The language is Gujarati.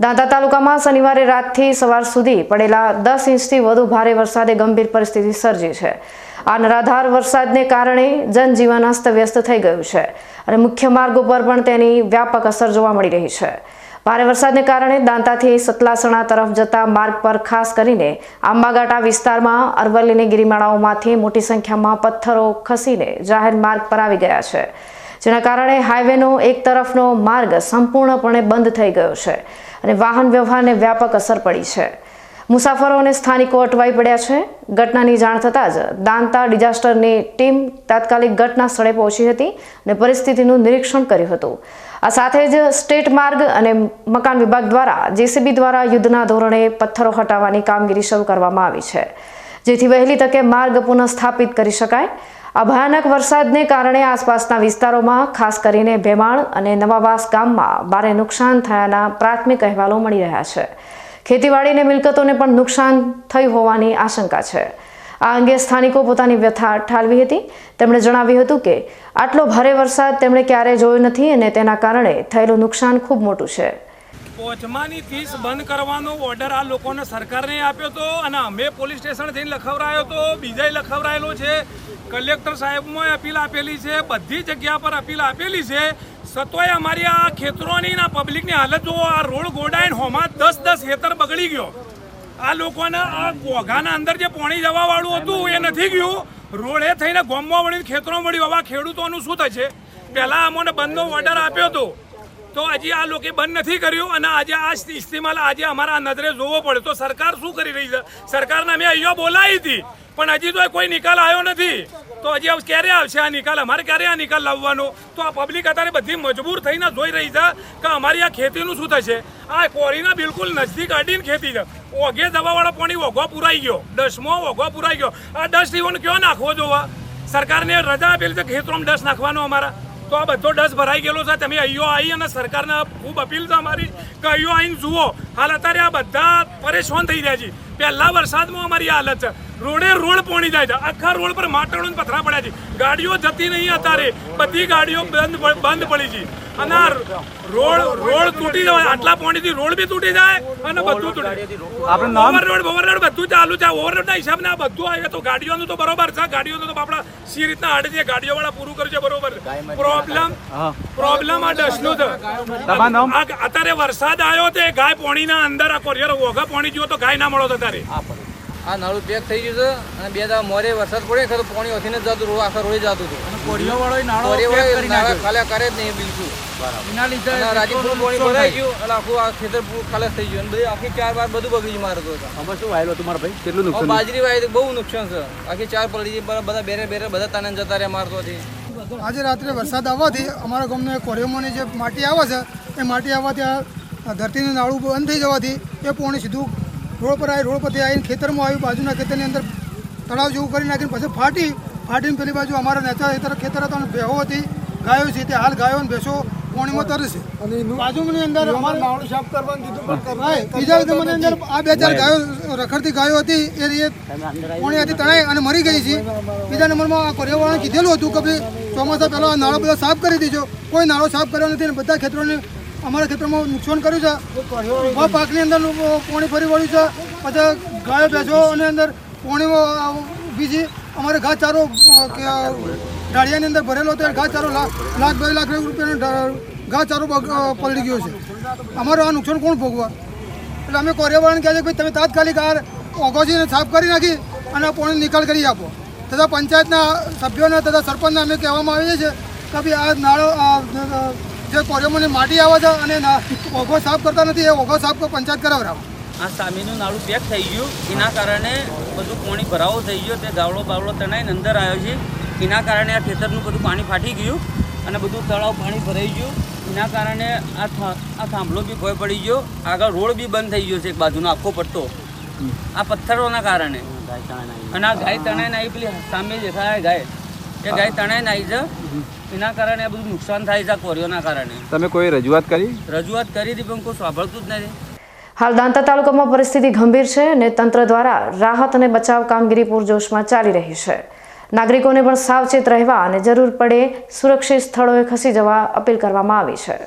દાંતા તાલુકામાં શનિવારે રાતથી સવાર સુધી પડેલા દસ ઇંચથી વધુ ભારે વરસાદે ગંભીર પરિસ્થિતિ સર્જી છે. આ નરાધાર વરસાદને કારણે જનજીવન અસ્તવ્યસ્ત થઈ ગયું છે અને મુખ્ય માર્ગ ઉપર પણ તેની વ્યાપક અસર જોવા મળી રહી છે. ભારે વરસાદને કારણે દાંતાથી સતલાસણા તરફ જતા માર્ગ પર ખાસ કરીને આંબાગાટા વિસ્તારમાં, અરવલ્લીની ગિરિમાળાઓમાંથી મોટી સંખ્યામાં પથ્થરો ખસીને જાહેર માર્ગ પર આવી ગયા છે. જેના કારણે હાઈવેનો એક તરફનો માર્ગ સંપૂર્ણપણે બંધ થઈ ગયો છે અને વાહન વ્યવહારને વ્યાપક અસર પડી છે. મુસાફરો અને સ્થાનિકો અટવાઈ પડ્યા છે. ઘટનાની જાણ થતાં જ દાંતા ડિઝાસ્ટરની ટીમ તાત્કાલિક ઘટના સ્થળે પહોંચી હતી અને પરિસ્થિતિનું નિરીક્ષણ કર્યું હતું. આ સાથે જ સ્ટેટ માર્ગ અને મકાન વિભાગ દ્વારા જેસીબી દ્વારા યુદ્ધના ધોરણે પથ્થરો હટાવવાની કામગીરી શરૂ કરવામાં આવી છે. જેથી વહેલી તકે માર્ગ પુનઃસ્થાપિત કરી શકાય આ ભયાનક વરસાદને કારણે આસપાસના વિસ્તારોમાં, ખાસ કરીને ભેમાળ અને નવાવાસ ગામમાં ભારે નુકસાન થયાના પ્રાથમિક અહેવાલો મળી રહ્યા છે. ખેતીવાડીને મિલકતોને પણ નુકસાન થયું હોવાની આશંકા છે. આ અંગે સ્થાનિકો પોતાની વ્યથા ઠાલવી હતી. તેમણે જણાવ્યું હતું કે, આટલો ભારે વરસાદ તેમણે ક્યારેય જોયો નથી અને તેના કારણે થયેલું નુકસાન ખૂબ મોટું છે. કોચમાની ફીસ બંધ કરવાનો ઓર્ડર આ લોકોને સરકારને આપ્યો હતો અને અમે પોલીસ સ્ટેશન જઈને લખાવરાયો હતો બીજાએ લખાવરાયેલો છે. કલેક્ટર સાહેબમાં અપીલ આપેલી છે, બધી જગ્યા પર અપીલ આપેલી છે. સતોય અમારી આ ખેતરોની ના પબ્લિકની હાલત જુઓ, આ રોડ ગોડાઈને હોમાં દસ દસ હેતર બગડી ગયો. આ લોકોને આ ઘોઘાના અંદર જે પાણી જવાવાળું હતું એ નથી ગયું. રોડે થઈને ગોમમાં વળીને ખેતરો મળ્યું હવે ખેડૂતોનું શું થશે? પહેલાં અમોને બંધનો ઓર્ડર આપ્યો હતો તો હજી આ લોકો બંધ નથી કર્યું અને આજે આ ઇસ્તેમાલ આજે અમારા નજરે જોવો પડે. તો સરકાર શું કરી રહી છે? સરકારને અમે અહીંયા બોલાવી હતી, પણ હજી તો કોઈ નિકાલ આવ્યો નથી. તો હજી ક્યારે આવશે આ નિકાલ? અમારે ક્યારે આ નિકાલ લાવવાનો? તો આ પબ્લિક અત્યારે બધી મજબૂર થઈને જોઈ રહી છે કે અમારી આ ખેતીનું શું થશે? આ કોરીના બિલકુલ નજદીક અડીને ખેતી છે. ઓઘે દવાવાળા પાણી ઓઘો પુરાઈ ગયો. ડસમાં ઓઘો પુરાઈ ગયો. આ દસ ઇવન કયો નાખવો જોવા? સરકારને રજા આપેલી છે ખેતરોમાં ડસ નાખવાનો અમારા? તો આ બધો ડસ ભરાઈ ગયેલો છે. તમે અહીંયો આવી અને સરકારને ખૂબ અપીલ છે અમારી કે અહીંયો આવીને જુઓ. હાલ અત્યારે આ બધા પરેશાન થઈ રહ્યા છે. પહેલાં વરસાદમાં અમારી હાલત છે. રોડે રોડ પોણી જાય છે. આખા રોડ પર માટડું ને પથરા પડ્યા છે. ગાડીઓ જતી નહીં અત્યારે. બધી ગાડીઓ બંધ બંધ પડી છે. અને રોડ રોડ તૂટી જાય આટલા પાણીથી રોડ બી તૂટી જાય અને બધું તૂટી. આપણું નામ? ઓવરલોડ બધું ચાલુ છે. ઓવરલોડના હિસાબ આ બધું આવે તો ગાડીઓનું તો બરોબર છે. ગાડીઓનું તો આપણા સી રીતના હાડે છે. ગાડીઓવાળા પૂરું કર્યું છે બરોબર પ્રોબ્લેમ પ્રોબ્લેમ આ ડસ્ટનું છે. અત્યારે વરસાદ આવ્યો તે ગાય પોણીના અંદર આ કોરિયર ઓઘા પોણી ગયો તો ગાય ના મળો તો અત્યારે. આ નાળું પેક થઈ ગયું છે અને બે દાડા મોરે વરસાદ પડે ખરો પાણી ઓથી જ જતું આખા રોડે જતું હતું કોરી પેક કરી નાળા નાખ્યો. ખાલા કરે જ નહીં બિલકુલ. એના લીધે અને રાજીપુર પાણી ભરાઈ ગયું અને આખું આ ખેતર પૂરું ખાલાસ થઈ ગયું. અને બધી આખી ચાર બાર બધું બગડી ગયું મારે તો. આમાં શું વાયેલું હતું મારા ભાઈ? કેટલું નુકસાન બાજરી વાય બહુ નુકસાન છે. આખી ચાર પડી ગઈ બધા બધા બેરે બેરે બધા તાને જતા રહ્યા મારતો હતી આજે રાત્રે વરસાદ આવવાથી અમારા ગામને કોરિયોમાંની જે માટી આવે છે એ માટી આવવાથી આ ધરતીનું નાળું બંધ થઈ જવાથી એ પોણી સીધું રોડ પર આવી રોડ પરથી આવીને ખેતરમાં આવ્યું બાજુના ખેતરની અંદર તળાવ જેવું કરી નાખીને પછી ફાટી ફાટીને પેલી બાજુ અમારા નેતા ખેતર ખેતર હતા અને ભેહો હતી ગાયો છે તે હાલ ગાયો અને ભેંસો પોણીમાં તરશે બાજુની અંદર અમારે નાણું સાફ કરવાનું કીધું બીજા નંબરની અંદર આ બે ચાર ગાયો રખડતી ગાયો હતી એ રીતે પોણી હતી તણાઈ અને મરી ગઈ છે. બીજા નંબરમાં આ કોરિયાવાળાને કીધેલું હતું કે ભાઈ ચોમાસા પહેલાં નાળો બધા સાફ કરી દીજો. કોઈ નાળો સાફ કર્યો નથી અને બધા ખેતરોને અમારા ખેતરમાં નુકસાન કર્યું છે. ઊભા પાકની અંદર પોણી ફરી વળ્યું છે. પછી ગાયો, ભેંસો અને અંદર પોણી છે અમારે ઘાસ ચારો ઢાળિયાની અંદર ભરેલો હતો. ઘા ચારો લાખ બે લાખ રૂપિયાનો ઘાસ ચારો પલળી ગયો છે. અમારું આ નુકસાન કોણ ભોગવા? એટલે અમે કોરિયાવાળાને કહે છે ભાઈ, તમે તાત્કાલિક આ ઓગોજીને સાફ કરી નાખી અને પાણી નિકાલ કરી આપો. તથા પંચાયતના સભ્યોને તથા સરપંચને અમે કહેવામાં આવીએ છીએ કે ભાઈ, આ નાળો જે કોરિયામાંની માટી આવે છે અને ઓઘો સાફ કરતા નથી, એ ઓઘો સાફ પંચાયત કરાવરાવો આ સામેનું નાળું પેક થઈ ગયું. એના કારણે બધું પાણી ભરાવો થઈ ગયો. તે ગાવડો બાવડો તણાઈને અંદર આવ્યો છે. એના કારણે આ ખેતરનું બધું પાણી ફાટી ગયું અને બધું તળાવ પાણી ભરાઈ ગયું. એના કારણે આ આ થાંભલો બી ભોય પડી ગયો. આગળ રોડ બી બંધ થઈ ગયો છે એક બાજુનો, આખો પટ્ટો. આ પથ્થરોના કારણે. અને આ ગાય તણાઈને આવી પેલી સામે દેખાય ગાય. એ ગાય તણાઈને આવી છે. એના કારણે આ બધું નુકસાન થાય છે કોરીઓના કારણે. તમે કોઈ રજૂઆત કરી? રજૂઆત કરી હતી પણ કોઈ સાંભળતું જ નથી. હાલ દાંતા તાલુકામાં પરિસ્થિતિ ગંભીર છે અને તંત્ર દ્વારા રાહત અને બચાવ કામગીરી પૂરજોશમાં ચાલી રહી છે. નાગરિકોને પણ સાવચેત રહેવા અને જરૂર પડે સુરક્ષિત સ્થળોએ ખસી જવા અપીલ કરવામાં આવી છે.